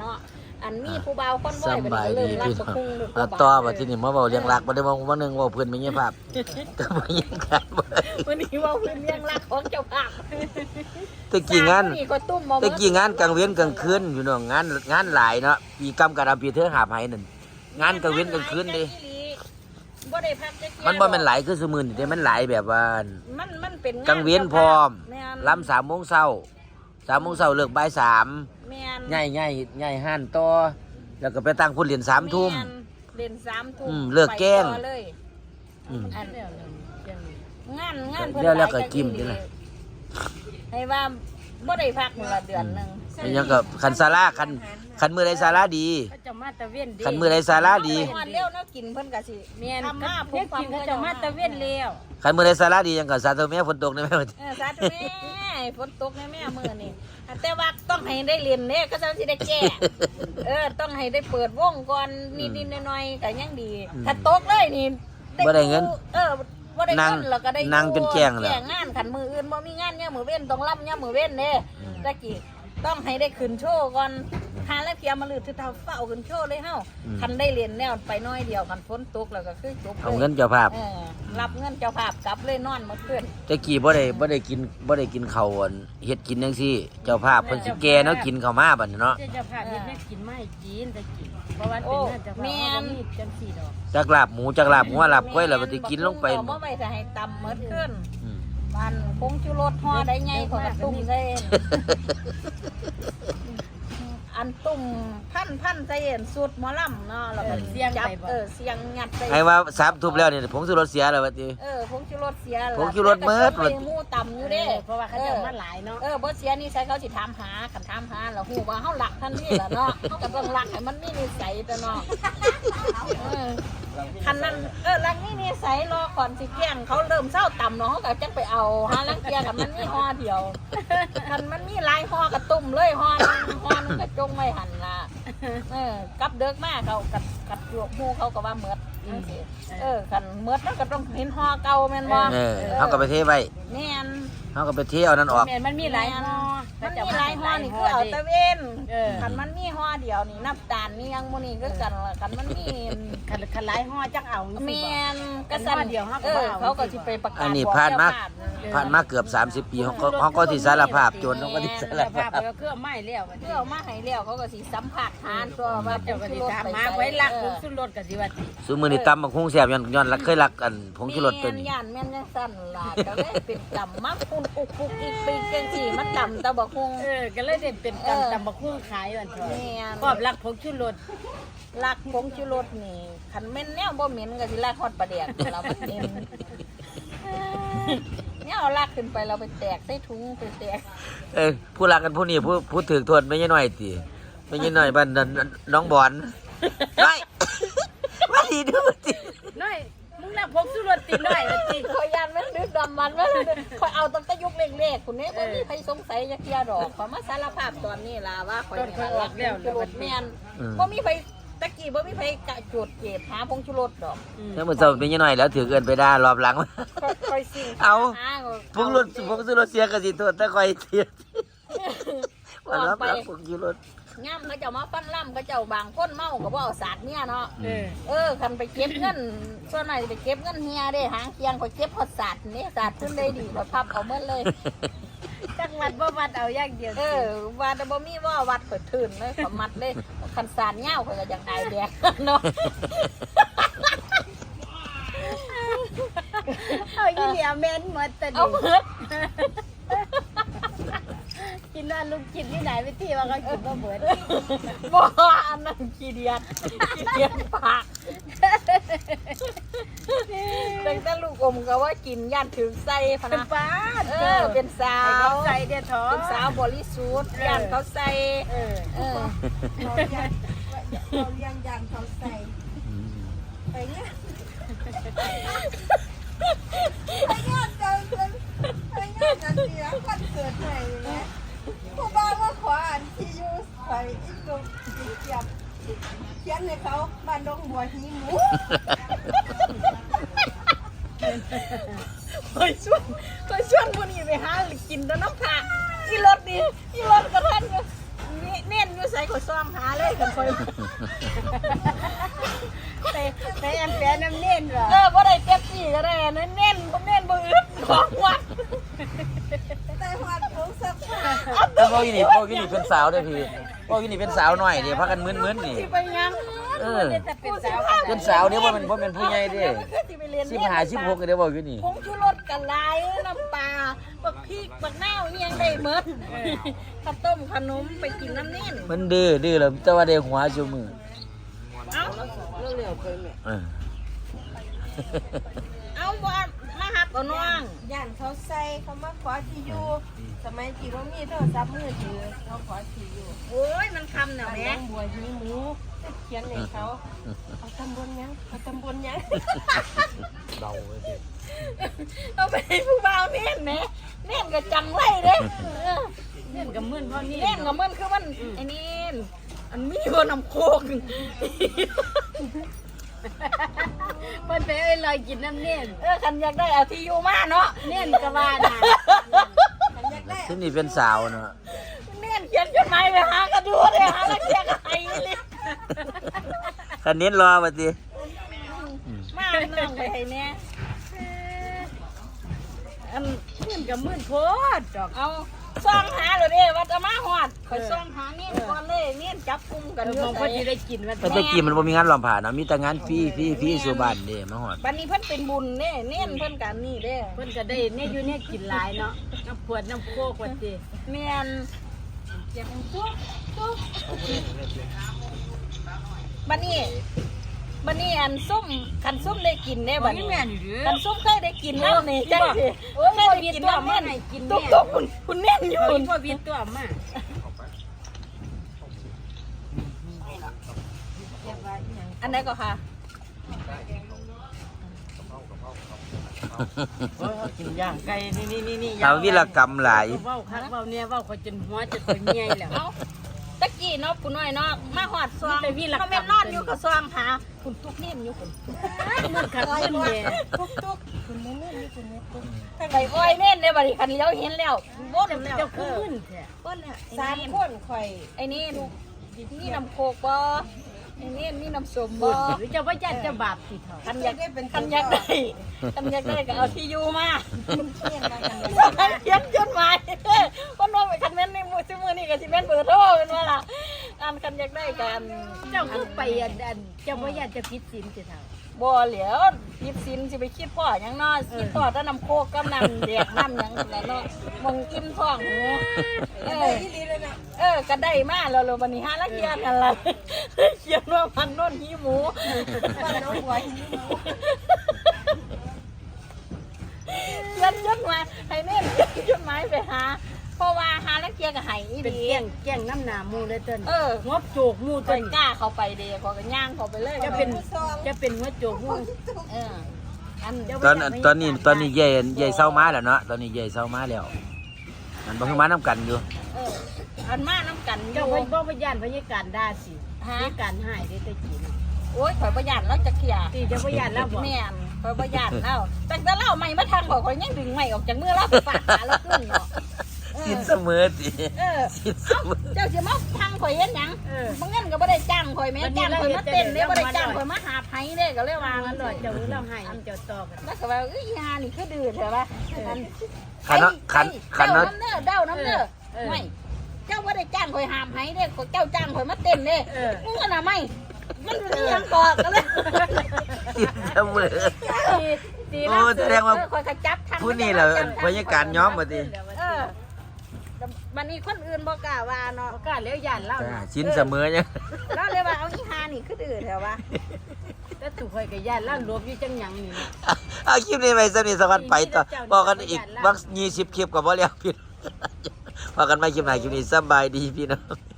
เนาะอันมีผู้บ่าวคนบ่อยสำบายเริ่ดีมรักพี่บักคุ้งลูกน้องบักต่อมาที่นี่มาเบาเรียงรักมาได้มาวันหนึ่งเว่าเพื่อนไม่เงี้ยภาพก็ไม่เงี้ยกันบ่ได้วันนี้เว่าเพิ่นเลี้ยงรักของเจ้าภาพแต่กี่งานสมก็ตุ้มบ่แต่กี่งานกลางเว้นกลางคืนอยู่เนาะงานงานหลายเนาะปีกรรมกระดำปีเธอหาภัยนั่นงานกลางเว้นกลางคืนดิบ่ได้พักจักเที่ยมันบ่แม่นหลายคือสมือนี่แต่มันหลายแบบว่ามันมันเป็นกลางเว้นพร้อมแม่นล้ำสามโมงเช้าสามโมงเช้าเลิกบ่ายสาม แม่นใหญ่ใหญ่ใหญ่ห้านต่อแล้วก็ไปตั้งพุ่นเรียนสามทุ่ม แนเล่นสามทุ่มอืมเลิกแกล้ง ไปต่อเลยอืม อันเดี๋ยวเลยเดี๋ยวเลยงานงานเดี๋ยวแล้วก็จิ้มด้วยนะให้ว่า บ่ได้พักมื้อละเดือนหนึงเป็นหยังกับคันซาร่าคันคันมือใดซาร่าดี เขาจะมาตะเวนเด้คันมือใดซาร่าดีไปฮอดเร็วเนาะกินเพิ่นก็สิเมียนทำมาเพื่อกินเขาจะมาตะเวนเร็วคันมือใดซาร่าดียังกับซาโตเมียฝนตกได้ไหมวะเออสาธุแม่ฝนตกแน่แม่มื้อนี้แต่ว่าต้องให้ได้เรียนเด้ก็จะสิได้แก้เออต้องให้ได้เปิดวงก่อนนิดๆหน่อยๆก็ยังดี ถ้าตกเลยนี่บ่ได้เงิน เออ บ่ได้นั่เงิงนแล้วก็ได้นั่งจนแจ้งแล้ว แจ้งงานขันมืออื่นบ่มีงานเนี่ยามมือเว้นต้องรับเนี่ยามมือเว้นเด้ตะกี้ต้องให้ได้ขึ้นโชว์ก่อน หาแล้วเพียมาลืดคือเท่าเฝ้าขึ้นโชว์เลยเฮาคันได้เรียนแนวไปน้อยเดียวคันฝนตกแล้วก็คือจบลยเอาเงินเจ้าภาพเออรับเงินเจ้าภาพกลับเลยนอนมาขึ้นแตะกี้บ่ได้บ่ได้กินบ่ได้กินข้าวอั่นเฮ็ดกินจังซี่ เจ้าภาพเพิ่นสิแก่เนาะกินข้าวมาบัดนี้เนาะเจ้าจะพาเฮ็ดแม่กินไม่กินแต่กินเพราะว่าเป็นงานจะพาเขามีจังสี่ดอกจักลาบหมูจักลาบหัวลาบกล้วยแล้วบัดนี้กินลงไปเอาบ่ไว้จะให้ต่ำเมิดขึ้นอืมมันผงชูรสห่อได้ไงของกระตุ้มได้ อันตุ่มพันพันใจเย็นสุดหมอลำเนาะแล้วก็จับเออเสียงงัดไปให้ว่าสามทุบแล้วนี่ผงสุรสเสียแล้วบัดนี้เออผงชูรสเสียผงชูรสเมิดไปหมู่ต่ำอยู่เด้เพราะว่าเขาจะมาหลายเนาะเออบ่เสียนี่ใส่เขาสิถามหาคันถามหาแล้วฮู้ว่าเฮาหลักทันทีล่ะเนาะเฮาก็ต้องหลักให้มันมีนิสัยแต่เนาะเออ คันนั้นเออหลักนี่นิสัยรอก่อนสิแกล้งเขาเริ่มเศร้าต่ำเนาะเขาก็จังไปเอาหาลังเกียกับมันมีห่อเดียวคันมันมีหลายห่อกระตุ่มเลยห่อนึงห่อนึงก็จงไว้หั่นล่ะเออกลับเด็กมาเขากัดกัดจวกหมู่เขาก็ว่าเหมือดจังซี่เออคันเหมือดมันก็ต้องเห็นห่อเก่าแม่นบ่เออเฮาก็ไปเทไว้แม่นเฮาก็ไปเทเอานั่นออกเมียนมันมีหลายห่อ มันมีหลายห่อนี่คือเอาตะเวนเออ คันมันมีห่อเดียวนี่นับตาลนี่ยังมื้อนี้คือกันล่ะคันมันมีคันคันหลายห่อจังเอาแม่นกัก็นสั่นห่อเดียวเขาก็เออบ่เอา เขาก็สิไปประกาศอันนี้บอกผ่านมาเจ้ภพผ่านมาเกือบ 30 ปีเฮาก็เฮาก็สิสารภาพโจรเฮาก็สิสารภาภาพพก็เครื่องไม้แล้วเพื่อเอามาให้แล้วเขาก็สิสัมผัสทานตัวว่าเจ้าก็สิผงชูรสถามไปมาใส่ไว้ลักเอผงอสุรสก็สิว่าติซุมื้อนี้ตำบักหุ่งแซ่บย้อนย้อนรักเคยรักกันผงชูรสตัวนี้ แม่นย่านแม่นจังสั่นล่ะก็เลยเป็นกำมักคุณอุกปุกอีกปีจังซี่มันดำตะบักฮุง เออก็เลยได้เป็นกำตำบักหุ่งขายวันเถอะแม่นครอบรักผงชูรสลักผงชูรสนี่คันแม่นแนวบ่เหม็นก็สิลากฮอดประเดกเราบ่เหม็นเนี่ยเอาลากขึ้นไปเราไปแตกใส่ถุงไปแตกเอ้ยผู้รักกันผู้นี้ผู้ผู้ถือโทษไม่ใช่น้อยติไม่ใช่น้อยบ้านนั้นน้องบอนน้อยมาดีดูติน้อย มึงรักผงชูรสติน้อยว่าติคอยยานแม่นนึกดำมันแม่นคอยเอาตั้งแต่ยุคเล็กๆคุณเนี่บ่มีใครสงสัยจะเคลียร์ดอกขอมาสารภาพตอนนี้ล่ะว่าคอยนี่ล่ะรักผงชูรสแมนบ่มีไผตะกี้บ่มีไผกะโจดเก็บหาผงชูรสดอกแล้วมันเศร้าไม่ใช่น้อยแล้วถือเกินไปได้รอบหลังคอยสิงเอาหาผงรถผงสุรสเสียก็สิโทษแต่คอยเสียวันรับรับผงชูรส ย่ำเขาเจ้ามาฟันล่ำเขาเจ้าบางคนเมาก็บ่เอาสาดเนี่ยเนาะเออเออคันไปเก็บเงินส่วนไหนไปเก็บเงินเฮียเด้หางเคียงก็เก็บหอดสาดนี่สาดขึ้นได้ดีกว่าพับเอาเมื่อเลยจังหวัดบ่วัดเอาอย่างเดียวเออว่าแต่บ่มีว่าวัดเปิดทื่นเลยขอมัดเลยคันสาดเงาเขาก็อยากอายแดกเนาะเอาอีเหลียแม่นหมดแต่เอาดิเบิด กินว่าลุงกินที่ไหนไปที่ว่าเขากินบ่เบิดบ่อันนั้นขี้เดียดขี้เดียดปากตั้งแต่ลูกอมก็ว่ากินย่านถึงใส่พะนะป้าดเออเป็นสาให้วเขาใส่เด้อท้อเป็นสาวบริสุทธิ์ย่านเขาใส่เออเออเรายังเรายังยันเขาใส่ไปเนี่ยไปงานกันไปงานกันเสียคอนเสิร์ตไหนเนี่ย ผู้บ้าว่าขออ่านที่อยูไปอีกลูกอีกเกียบเขียนให้เขาบ้านดงบัวหีหมูคอยชวนคอยชวนพวกนี้ไปหากินแต่น้ำผักอีรถนี่อีรถกระทันนี่เน้นอยู่อยู่ไสก็ซ่อมหาเลยกันคอยแต่แต่อันแปลน้ำเน่นเหรอเออบ่ได้เจ็บซี่ก็ได้เน้นเน้นบ่เน้นบ่อึดของวัด แต่หอดผงสักผ้า แล้ว พวกอยู่นี่พวกอยู่นี่เป็นสาวเด้อพี่พวกอยู่นี่เป็นสาวหน่อยเดี๋ยวพากันมึนๆนี่สิไปยังเออจะเป็นสาวเป็นสาวเดี๋ยวว่ามันบ่เป็นผู้ใหญ่เด้สิไปเรียนสิบห้าสิบหกเดี๋ยวบอกอยู่นี่ผงชูรสกันลายน้ำปลาบักพริกบักนาวอีหยังได้หมดข้าวต้มขนมไปกินน้ำเน้นมันดื้อดื้อแล้วแต่ว่าได้หัวจุมือเอ้าเร็วๆไปแม่เออ เอาว่า มาหับเอาน้องย่านเขาใส่เขามาขอที่อยู่สมัยที่ว่ามีโทรศัพท์มือถือเขาขอที่อยู่โอ้ยมันคำเนี่ยน้แม่องบัวหีหมูเขียนเลยเขาเอาตำบลยังเอาตำบลยังเอาไปให้ผู้บ่าวเน้นแหมเน้นก็จังไว้เด้เออเน่นกับมื่นพ่อนี่เน้นก็มันคือมันไอ้นี่อันมีบ่น้ำโคก เพิ่นไปเอ้ยลอยกินน้ำเน่นเออคันอยากได้เอาที่อยู่มาเนาะเน่นก็ว่าน่ะฉันอยากได้ที่นี่เป็นสาวเนาะเน้นเขียนจดหมายไปหากระดูเลยหาแล้วเขียนไอ้เลยคันนี้รอมาสิมาน้องไปให้แน่อันเน่นกับมื่นโพดดอกเอา ซ่องหาเลยเด้ว่าจะมาหอดคอยซ่องหาเน้นก่อนเลยเน้นจับกุมกันอยู่มองพอดีได้กินมันแต่ตะกี้มันบ่มีงานลอมผ่านนะมีแต่งานฟรีฟรีฟรีสู่บ้านเด้มาฮอดบัดนี้เพิ่นเป็นบุญเน่เน้นเพิ่นกันนี่เด้เพิ่นก็ได้เนี่ยอยู่เนี่ยกินหลายเนาะน้ำขวดน้ำโคกว่าติแม่นเจ็บตุ๊กตุ๊กบัดนี้ บัดนี้อันส้มคันส้มได้กินได้บัดนี้คันส้มเคยได้กินแล้วนี่จังสิโอ้ยเคยบ่ได้มีกินตัวแล้วมาแม่นให้กินตุ๊แม่กตุ๊กคุณคุณแน่นอยู่โอ้คุยณบ่มีตัวมาอันไหนก็ค่ะกินย่างไก่นี่นี่นี่นี่ทำวิรกรรมหลายเว้าคักเว้าเนี่ยเว้าเขาจนหัวจะตัวเมียแล้วเอ้าตะ กี้เนาะปู่น้อยเนาะมาหอดซองมีแต่วิรกรรมเขาแม่นนอนอยู่กับซองหาคุณตุ๊กนิ่มอยู่คุณมันคักมันแม่ทุกทุกๆคุณแม่นี่นี่คุณแม่ตุ๊กไปอ้อยเน่นในบัดนี้คันเลี้ยวเห็นแล้วบ่นแล้วเจ้าเอคืออมึนแท้บ่นแล้วสามคนข่อยไอ้นี่นี่น้ำโคกบ่ไอ้นี่มีน้ำส้มบ่หรือเจ้าว่าญาติเจ้าบาปสิเฒ่าคันอยากคันอยากได้คันอยากได้ก็เอาที่อยู่มาเขียนมากันเลยเขียนจดหมายคนว่าไปคันแม่นในมือซื้อมือนี่ก็สิแม่นเบอร์โทรเป็นว่าล่ะอันคันอยากได้กันเจ้าคือไปอันอันเจ้าว่าญาติจะผิดศีลสิเฒ่าบ่เหลียวยิบสินสิไปคิดพ่อหยังเนาะคิดพ่อแต่น้ำโคกกับน้ำแดกน้ำหยังนั่นแหละเนาะมองอิ่มท้องหนูเอได้อที่ดีเลยนะเออก็ได้มาแล้วเราบัดนี้หาละเกียดกันละเขียนว่าพันโน่นหีหมูบ้านน้องบัวหีหมูเขียนจดหมายให้เน่นเขียนจดหมายไปหา เพราะว่าหาละเกียดก็ให้อีเป็นดีแก้งแก้งน้ำหนาหมูเลยเต้นเอองบโจกหมูไปเต้นกล้าเข้าไปเดียวพอกันย่างเข้าไปเลยจะเป็นซองจะเป็นหัวโจกหมูเอออันตอนตอนนี้ตอนนี้ใหญ่ใหญ่เศร้ามาแล้วเนาะตอนนี้ใหญ่เศร้ามาแล้วมันบ่คือมานํกันอยู่เอออันมาน้ำกันอเจ้ายู่พ่อพ่อยานพยาการด่าสิ ฮะพยาการหายได้แต่กินโอ้ยข่อยประหยัดแล้วจะเขี่ยตีเจ้าพ่อยานแล้วบ่แม่นข่อยประหยัดแล้วแต่แต่เล่าไม่มาทางข่อยข่อยยังดึงไม่ออกจากมือเราไปฝากหาเราขึ้นเนาะเอสิอนเสมอติเออสินเสมอเจ้าสิมาทางข่อยเฮ็ดหยังเออบางเงินก็บ่ได้จ้างข่อยแม่จ้างข่อยมาเต้นเด้บ่ได้จ้างข่อยมาหาไผเด้ก็เลยว่ามางั้นหเลน่อยยเจ้ารู้เราหายเจ้าต่อกันแล้วก็ว่าเอ้ยยานี่คือดื้อแท้ว่าอันคันเนาะคันคันเจ้าเนาะน้ำเด้อเด้าน้ำเด้อไม่ เจ้าบ่ได้จ้างข่อยหามไผเด้เจ้าจ้างข่อยมาเต้นเด้มึงก็น่ะไม่มันเป็นอิหยังก่อก็เลยสินเสมอตีตีโอ้แสดงว่า เออข่อยก็จับทางผู้นี่แหละบรรยากาศย้อมบ่ติเออบัดนี้คนอื่นบ่กล้าว่าเนาะเขากล้าแล้วยานเล่าจ้าสินเสมอยังแล้วเลยว่าเอาอีหานี่คือดื้อแท้ว่าแต่ถูกคอยกับยานเล่ารวมอยู่จังหยังนี่ เอาคลิปนี้ไปสนิทสักวันไปต่อบอกกันอีกวัก20คลิปก็บ่แล้วพี่ พอกันไม่คลิปไหนคลิปนี้สบายดีพี่น้อง